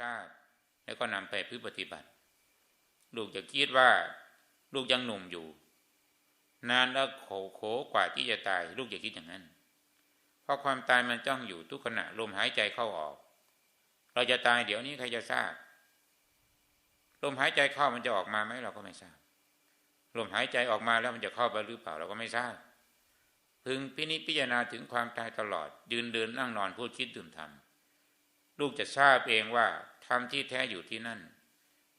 ทราบ แล้วก็นำไปพิปฏิบัติ ลูกจะคิดว่าลูกยังหนุ่มอยู่ นานแล้วโขโขกว่าที่จะตาย ลูกอย่าคิดอย่างนั้น เพราะความตายมันจ้องอยู่ทุกขณะลมหายใจเข้าออก เราจะตายเดี๋ยวนี้ใครจะทราบ ลมหายใจเข้ามันจะออกมาไหมเราก็ไม่ทราบ ลมหายใจออกมาแล้วมันจะเข้าไปหรือเปล่าเราก็ไม่ทราบพึงพินิจพิจารณาถึงความตายตลอด ยืนเดินนั่งนอนพูดคิดดื่มทำ ลูกจะทราบเองว่าธรรมที่แท้อยู่ที่นั่น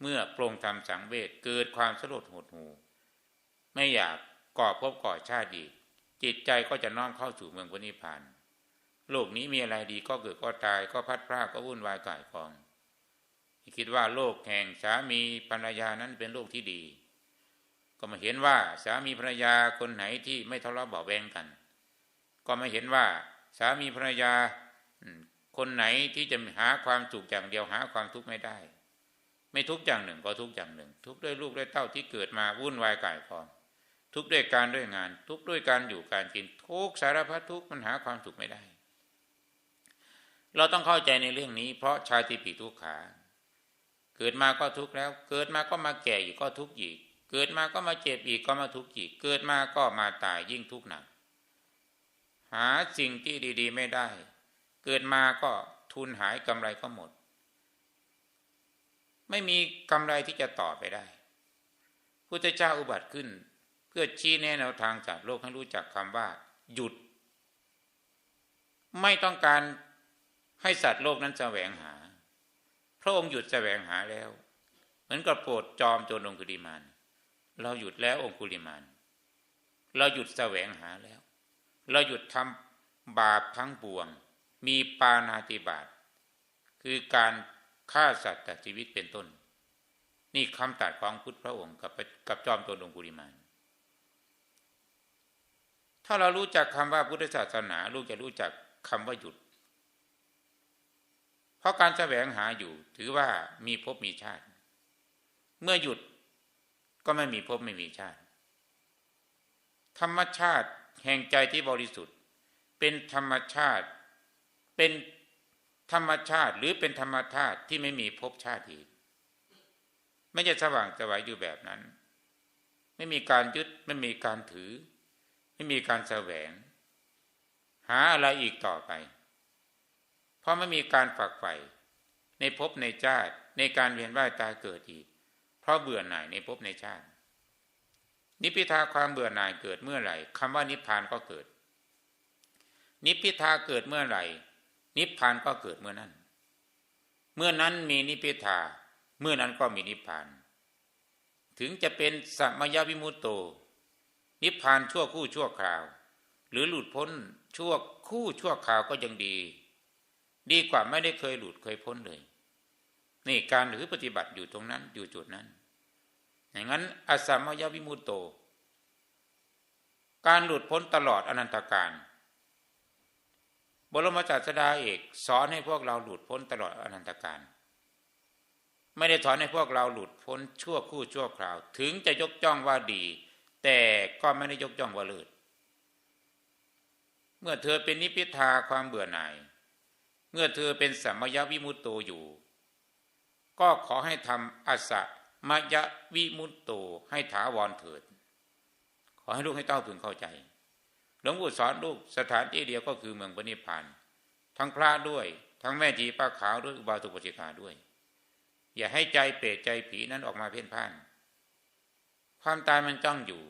เมื่อปรงธรรมสังเวชเกิดความสลดหดหูไม่อยากก่อภพก่อชาติอีกจิตใจก็จะน้อมเข้าสู่เมืองพระนิพพานโลกนี้มีอะไรดีก็เกิดก็ตายก็พัดพรากก็วุ่นวายก่ายกอง คิดว่าโลกแห่งสามีภรรยานั้นเป็นโลกที่ดี ก็มาเห็นว่าสามีภรรยาคนไหนที่ไม่ทะเลาะเบาแวงกัน ก็มาเห็นว่าสามีภรรยา คนไหนที่จะหาความสุขอย่างเดียวหาความทุกข์ไม่ได้ ไม่ทุกอย่างหนึ่งก็ทุกอย่างหนึ่ง ทุกด้วยลูกด้วยเต้าที่เกิดมาวุ่นวายกายกองทุกด้วยการด้วยงาน ทุกด้วยการอยู่การกินทุกสารพัดทุกมันหาความสุขไม่ได้ เราต้องเข้าใจในเรื่องนี้ เพราะชาติปีทุกขา เกิดมาก็ทุกข์แล้ว เกิดมาก็มาแก่อีกก็ทุกข์อีก เกิดมาก็มาเจ็บอีกก็มาทุกข์อีก เกิดมาก็มาตายยิ่งทุกข์หนักหาสิ่งที่ดี ๆ ไม่ได้ เกิดมาก็ทุนหายกำไรก็หมด ไม่มีกำไรที่จะต่อไปได้พุทธเจ้าอุบัติขึ้น เพื่อชี้แนะแนวทางจากโลกให้รู้จักคำว่า หยุด ไม่ต้องการให้สัตว์โลกนั้นแสวงหา พระองค์หยุดแสวงหาแล้ว เหมือนกับโปรดจอมโจรองคุลิมานเราหยุดแล้วองคุลิมานเราหยุดแสวงหาแล้ว เราหยุดทำบาปทั้งปวง มีปานาติบาตคือการฆ่าสัตว์ตัดชีวิตเป็นต้น นี่คำตัดของพุทธพระองค์กับกับจอมโจรองคุลิมานถ้าเรารู้จักคำว่าพุทธศาสนาลูกจะรู้จักคำว่าหยุด เพราะการแสวงหาอยู่ถือว่ามีภพมีชาติ เมื่อหยุดก็ไม่มีภพไม่มีชาติ ธรรมชาติแห่งใจที่บริสุทธิ์ เป็นธรรมชาติ เป็นธรรมชาติหรือเป็นธรรมชาติที่ไม่มีภพชาติอีกไม่จะสว่างสวายอยู่แบบนั้น ไม่มีการยึดไม่มีการถือ ไม่มีการแสวง หาอะไรอีกต่อไป เพราะไม่มีการฝักใฝ่ในภพในชาติในการเวียนว่ายตายเกิดอีก เพราะเบื่อหน่ายในภพในชาติ นิพพิทาความเบื่อหน่ายเกิดเมื่อไหร่คำว่านิพพานก็เกิด นิพพิทาเกิดเมื่อไหร่ นิพพานก็เกิดเมื่อนั้น เมื่อนั้นมีนิพพิทา เมื่อนั้นก็มีนิพพาน ถึงจะเป็นสัมยวิมุตโต นิพพานชั่วคู่ชั่วคราว หรือหลุดพ้นชั่วคู่ชั่วคราวก็ยังดี ดีกว่าไม่ได้เคยหลุดเคยพ้นเลย นี่การหรือปฏิบัติอยู่ตรงนั้นอยู่จุดนั้น อย่างนั้นอสัมมยวิมุตโต การหลุดพ้นตลอดอนันตการ บรมศาสดาเอกสอนให้พวกเราหลุดพ้นตลอดอนันตการ ไม่ได้สอนให้พวกเราหลุดพ้นชั่วคู่ชั่วคราว ถึงจะยกจ้องว่าดี แต่ก็ไม่ได้ยกจ้องว่าเลิศเมื่อเธอเป็นนิพพิทาความเบื่อหน่าย เมื่อเธอเป็นสัมมยวิมุตโตอยู่ ก็ขอให้ทำอสสะมยวิมุตโตให้ถาวรเถิด ขอให้ลูกให้เต้าพึงเข้าใจ หลวงปู่สอนลูกสถานที่เดียวก็คือเมืองปณิพาน ทั้งพระด้วย ทั้งแม่จีป้าขาวด้วยอุบาสุปจิกาด้วย อย่าให้ใจเปรตใจผีนั้นออกมาเพ่นพ่าน ความตายมันจ้องอยู่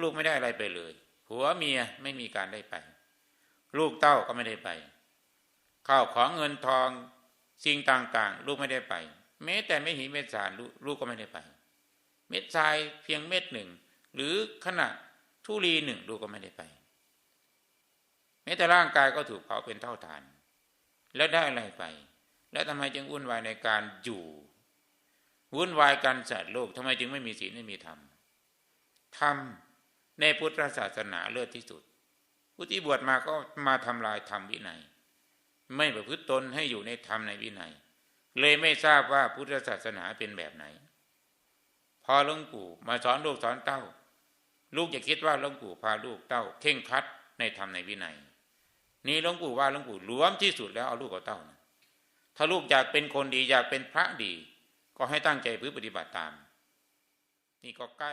ลูกไม่ได้อะไรไปเลยผัวเมียไม่มีการได้ไป ลูกเต้าก็ไม่ได้ไปข้าวของเงินทองสิ่งต่างๆ ลูกไม่ได้ไป แม้แต่ไม่หิเม็ดสารลูกก็ไม่ได้ไป เม็ดทรายเพียงเม็ดหนึ่ง หรือขณะ ทุลีหนึ่งลูกก็ไม่ได้ไปแม้แต่ร่างกายก็ถูกเผาเป็นเท่าฐาน แล้วได้อะไรไป แล้วทำไมจึงวุ่นวายในการอยู่วุ่นวายการสัตว์โลกทำไมจึงไม่มีศีลไม่มีธรรมธรรมในพุทธศาสนาเลิศที่สุด ผู้ที่บวชมาก็มาทำลายธรรมวินัย ไม่ประพฤติตนให้อยู่ในธรรมในวินัย เลยไม่ทราบว่าพุทธศาสนาเป็นแบบไหน พอหลวงปู่มาสอนลูกสอนเต้า ลูกอย่าคิดว่าหลวงปู่พาลูกเต้าเข่งคัดในธรรมในวินัย นี่หลวงปู่ว่าหลวงปู่รวมที่สุดแล้วเอาลูกเอาเต้านะถ้าลูกอยากเป็นคนดีอยากเป็นพระดี ก็ให้ตั้งใจพื้ปฏิบัติตาม นี่ก็ใกล้